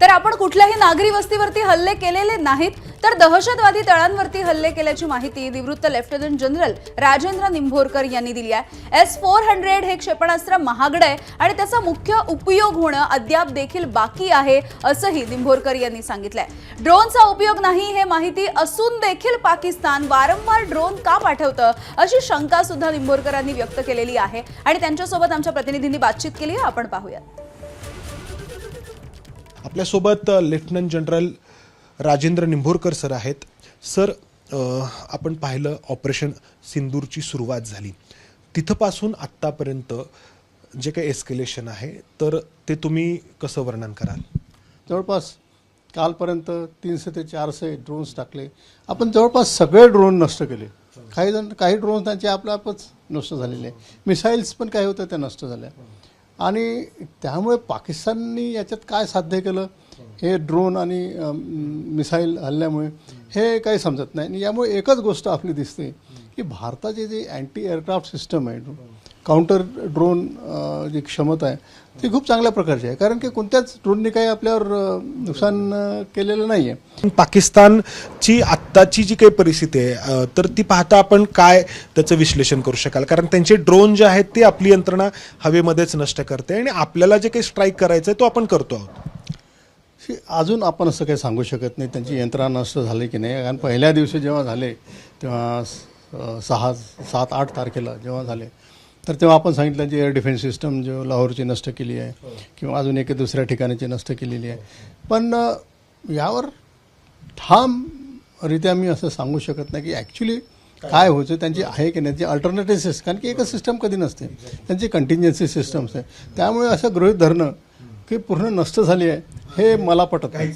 तर आपण कुठल्याही नागरी वस्तीवरती हल्ले केलेले नाहीत. तर दहशतवादी तळांवरती हल्ले केल्याची माहिती निवृत्त लेफ्टनंट जनरल राजेंद्र निंभोरकर यांनी दिली आहे. एस फोर हंड्रेड हे क्षेपणास्त्र महागड आहे आणि त्याचा मुख्य उपयोग होणं अद्याप देखील बाकी आहे असंही निंभोरकर यांनी सांगितलंय. ड्रोनचा उपयोग नाही हे माहिती असून देखील पाकिस्तान वारंवार ड्रोन का पाठवतं अशी शंका सुद्धा निंभोरकरांनी व्यक्त केलेली आहे. आणि त्यांच्यासोबत आमच्या प्रतिनिधींनी बातचीत केली आपण पाहूयात. आपल्यासोबत lieutenant general Rajendra Nimbhorkar sir आहेत. सर आपण पाहिलं ऑपरेशन सिंदूरची सुरुवात झाली. तिथंपासून आत्तापर्यंत जे काही एस्केलेशन आहे तर ते तुम्ही कसं वर्णन कराल? जवळपास कालपर्यंत तीनशे ते चारशे ड्रोन्स टाकले. आपण जवळपास सगळे ड्रोन नष्ट केले. काही जण काही ड्रोन त्यांचे आपल्यापच नष्ट झालेले. मिसाईल्स पण काही होत्या त्या नष्ट झाल्या. आणि त्यामुळे पाकिस्ताननी याच्यात काय साध्य केलं? हे ड्रोन आणि मिसाईल हल्ल्यामुळे. हे काही समजत नाही. आणि यामुळे एकच गोष्ट आपली दिसते. की भारताची जी अँटी एअरक्राफ्ट सिस्टम आहे काउंटर ड्रोन जी क्षमता आहे ती खूप चांगल्या प्रकारची आहे. कारण की कोणत्याच ड्रोनने काही आपल्यावर नुकसान केलेलं नाही आहे पाकिस्तानची आत्ताची जी काही परिस्थिती आहे तर ती पाहता आपण काय त्याचं विश्लेषण करू शकाल? कारण त्यांचे ड्रोन जे आहेत ते आपली यंत्रणा हवेमध्येच नष्ट करते आणि आपल्याला जे काही स्ट्राईक करायचं आहे तो आपण करतो आहोत. शी, अजून आपण असं काही सांगू शकत नाही त्यांची यंत्रणा नष्ट झाली की नाही. कारण पहिल्या दिवशी जेव्हा झाले तेव्हा सहा सात आठ तारखेला जेव्हा झाले तर तेव्हा आपण सांगितलं त्यांची एअर डिफेन्स सिस्टम जो लाहोरची नष्ट केली आहे किंवा अजून एके दुसऱ्या ठिकाणीची नष्ट केलेली आहे. पण यावर ठामरित्या मी असं सांगू शकत नाही की ॲक्च्युली काय व्हायचं त्यांची आहे की नाही त्यांची अल्टरनेटिव्ह सिस्टम कारण की एकच सिस्टम कधी नसते. त्यांची कंटिन्जन्सी सिस्टम्स आहे त्यामुळे असं गृहीत धरणं की पूर्ण नष्ट झाली आहे हे मला पटत नाही.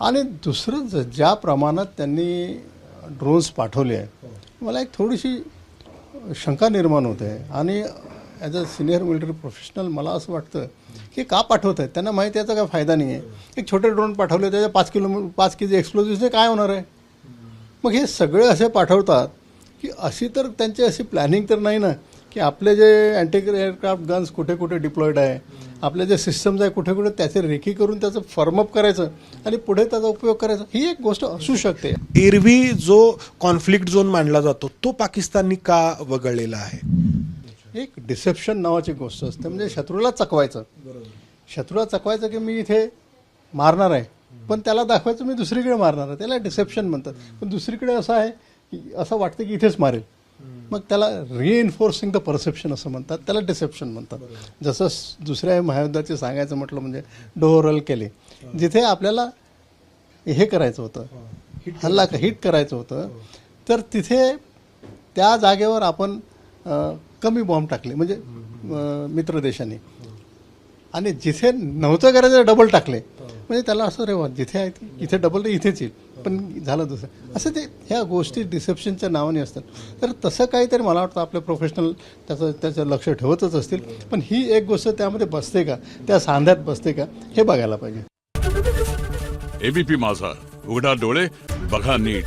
आणि दुसरं ज- ज्या प्रमाणात त्यांनी ड्रोन्स पाठवले आहे मला एक थोडीशी शंका निर्माण होते आणि as a senior military professional मला असं वाटतं की का पाठवत आहेत? त्यांना माहिती याचा काय फायदा नाही आहे एक छोटे ड्रोन पाठवले त्याच्या पाच किलो पाच के जी एक्सप्लोजिव्हचे काय होणार आहे? मग हे सगळे असे पाठवतात की अशी तर त्यांची अशी प्लॅनिंग तर नाही ना की आपले जे अँटी एअरक्राफ्ट गन्स कुठे कुठे डिप्लॉईड आहे आपले जे सिस्टम्स आहे कुठे कुठे त्याचे रेखी करून त्याचं फॉर्मअप करायचं आणि पुढे त्याचा उपयोग करायचा ही एक गोष्ट असू शकते. एरवी जो कॉन्फ्लिक्ट झोन मानला जातो तो पाकिस्ताननी का वगळलेला आहे? एक डिसेप्शन नावाची गोष्ट असते म्हणजे शत्रूला चकवायचं. शत्रूला चकवायचं की मी इथे मारणार आहे पण त्याला दाखवायचं मी दुसरीकडे मारणार आहे. त्याला डिसेप्शन म्हणतात. पण दुसरीकडे असं आहे की असं वाटतं की इथेच मारेल. मग त्याला रिएन्फोर्सिंग द परसेप्शन असं म्हणतात त्याला डिसेप्शन म्हणतात. जसं दुसऱ्या महायुद्धाचे सांगायचं म्हटलं म्हणजे डोहरल केले. जिथे आपल्याला हे करायचं होतं हल्ला हिट करायचं होतं तर तिथे त्या जागेवर आपण कमी बॉम्ब टाकले. म्हणजे मित्र देशांनी. आणि जिथे नव्हतं करायचं डबल टाकले. म्हणजे त्याला असं रे वा, जिथे आहे ते- इथे डबल तर इथेच येईल. पण झालं दुसरं. असं ते ह्या गोष्टी डिसेप्शनच्या नावाने असतात. तर तसं काहीतरी मला वाटतं आपले प्रोफेशनल त्याचं त्याचं लक्ष ठेवतच असतील. पण ही एक गोष्ट त्यामध्ये बसते का? त्या सांध्यात बसते का? हे बघायला पाहिजे. एबीपी माझा. उघडा डोळे बघा नीट.